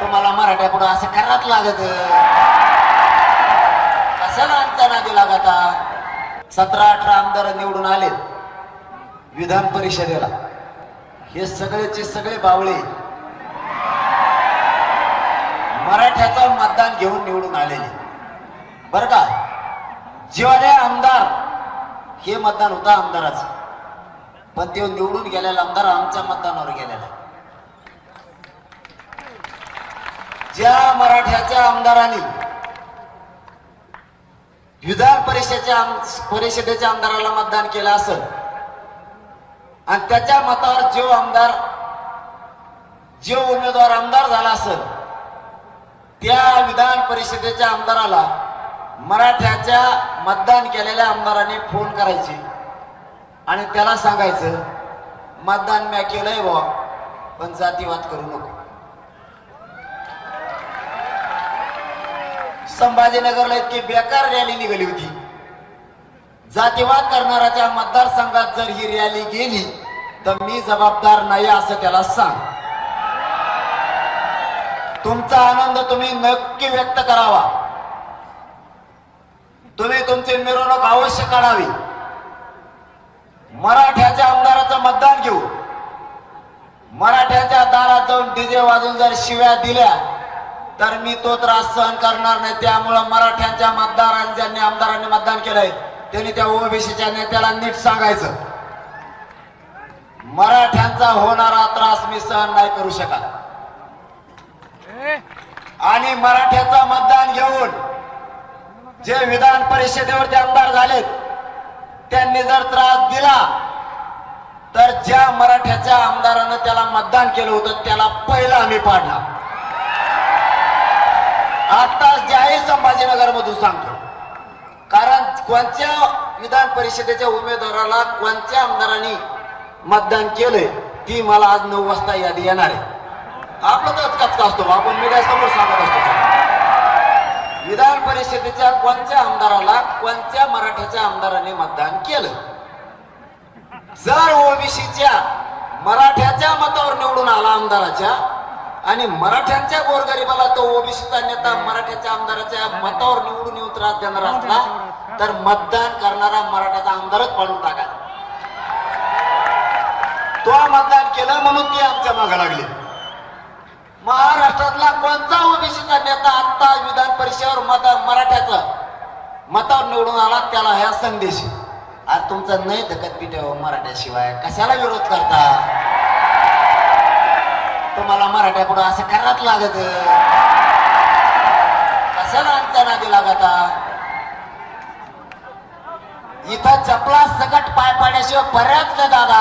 तुम्हाला मराठ्या पुढं असं कराच लागत. कशाला आमचा नादी लागता? सतरा अठरा आमदार निवडून आले विधान परिषदेला. हे सगळेचे सगळे बावळे. मराठ्याचं मतदान घेऊन निवडून आलेले. बर का? जेवाले आमदार हे मतदान होतं आमदाराचं. पण ते निवडून गेलेला आमदार आमच्या मतदानावर गेलेला आहे. ज्या मराठ्याच्या आमदारांनी विधान परिषदेच्या आम- परिषदेच्या आमदाराला मतदान केलं असेल आणि त्याच्या मतावर जो आमदार जो उमेदवार आमदार झाला असेल त्या विधान परिषदेच्या आमदाराला मराठ्याच्या मतदान केलेल्या आमदाराने फोन करायचे आणि त्याला सांगायचं मतदान म्या केलंय बा पण जातीवाद करू नको. संभाजीनगरला इतकी बेकार रॅली निघाली होती. जातीवाद करणाऱ्याच्या मतदारसंघात जर ही रॅली गेली तर मी जबाबदार नाही असं त्याला सांग. तुमचा आनंद तुम्ही नक्की व्यक्त करावा. तुम्ही तुमची मिरवणूक अवश्य काढावी. मराठ्याच्या आमदाराचं मतदान घेऊ. मराठ्याच्या दारात जाऊन डीजे वाजून जर शिव्या दिल्या तर मी तो त्रास सहन करणार नाही. त्यामुळं मराठ्यांच्या मतदारांनी ज्यांनी आमदारांनी मतदान केलंय त्यांनी त्या ओबीसीच्या नेत्याला नीट सांगायचं. मराठ्यांचा होणारा त्रास मी सहन नाही करू शकत. आणि मराठ्याचं मतदान घेऊन जे विधान परिषदेवरती आमदार झालेत त्यांनी जर त्रास दिला तर ज्या मराठ्याच्या आमदारानं त्याला मतदान केलं होतं त्याला पहिला आम्ही पाडणार आता आहे संभाजीनगर मधून सांगतो. कारण कोणत्या विधान परिषदेच्या उमेदवाराला कोणत्या आमदारांनी मतदान केलंय ती मला आज नऊ वाजता यादी येणार आहे. आपलं तर कचका असतो आपण मीडिया समोर सांगत असतो विधान परिषदेच्या कोणत्या आमदाराला कोणत्या मराठ्याच्या आमदाराने मतदान केलं? जर ओबीसीच्या मराठ्याच्या मतावर निवडून आला आमदाराच्या आणि मराठ्यांच्या गोरगरिबाला तो ओबीसीचा नेता मराठ्याच्या आमदाराच्या मतावर निवडून येऊन त्रास देणार असला तर मतदान करणारा मराठ्याचा आमदारच पाडून टाका तो मतदान केलं म्हणून ते आमच्या मागे लागले. महाराष्ट्रातला कोणता ओबीसीचा नेता आता विधान परिषदेवर मत मराठ्याचा मतावर निवडून आला त्याला ह्या संदेश. आज तुमचा नाही धकत पिठेव हो मराठ्याशिवाय. कशाला विरोध करता? तुम्हाला मराठ्या पुढं असं कराच लागत. कशाला आमच्या नादी लागता? इथं चपला सकट पाय पाड्याशिवाय पर्याच नाही दादा.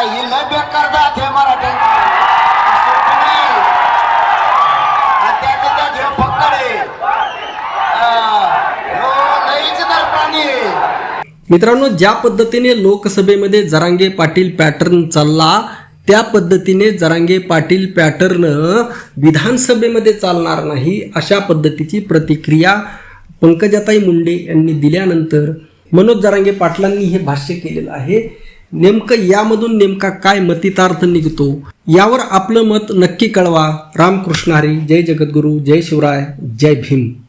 ही लय बेकार जात हे मराठ्यांची सोपी त्याचं त्यात हो, मित्रांनो ज्या पद्धतीने लोकसभेमध्ये जरांगे पाटील पॅटर्न चालला त्या पद्धतीने जरांगे पाटील पॅटर्न विधानसभेमध्ये चालणार नाही अशा पद्धतीची प्रतिक्रिया पंकजाताई मुंडे यांनी दिल्यानंतर मनोज जरांगे पाटलांनी हे भाष्य केलेलं आहे. नेमकं यामधून नेमका काय मतितार्थ निघतो? यावर आपलं मत नक्की कळवा. रामकृष्ण हरी जय जगद्गुरू जय शिवराय जय भीम.